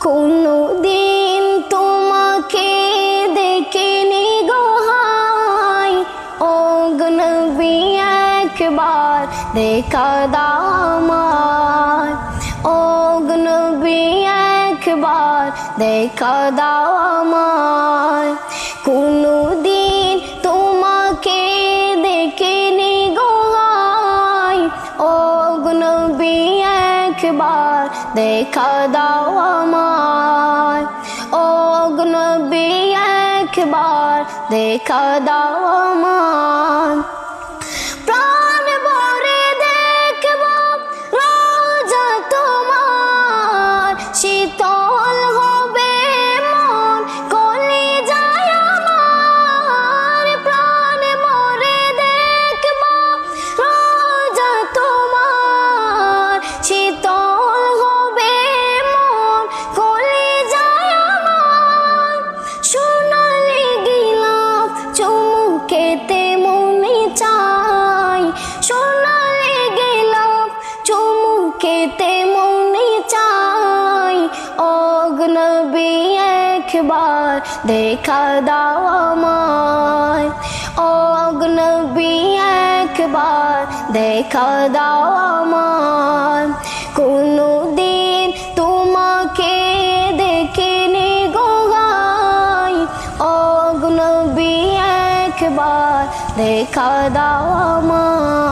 কোনো দিন তোমাকে দেখে নিগোহাই অগ্নবী নবী একবার দেখা দামার। অগ্নবী নবী একবার দেখা দামার। কোনো একবার দেখা দাও আমার ও নবী একবার দেখা দাও আমায়। চুমুকেতে মনে চাই। সোনালি গিলাপ চুমুকেতে মনে চাই। অগ্নবী একবার দেখা দাও আমায়। অগ্নবী একবার দেখা দাও আমায়। কোনো একবার দেখা দাও আমায়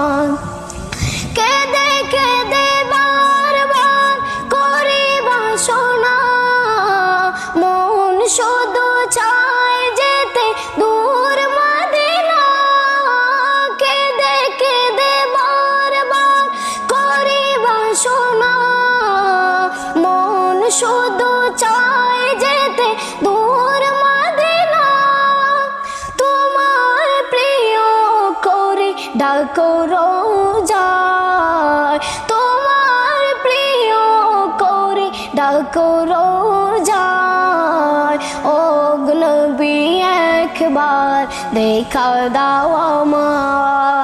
ডাকো রোজায় তোমার প্রিয় করে ডাকো রোজায় ও নবী একবার দেখা দাও আমার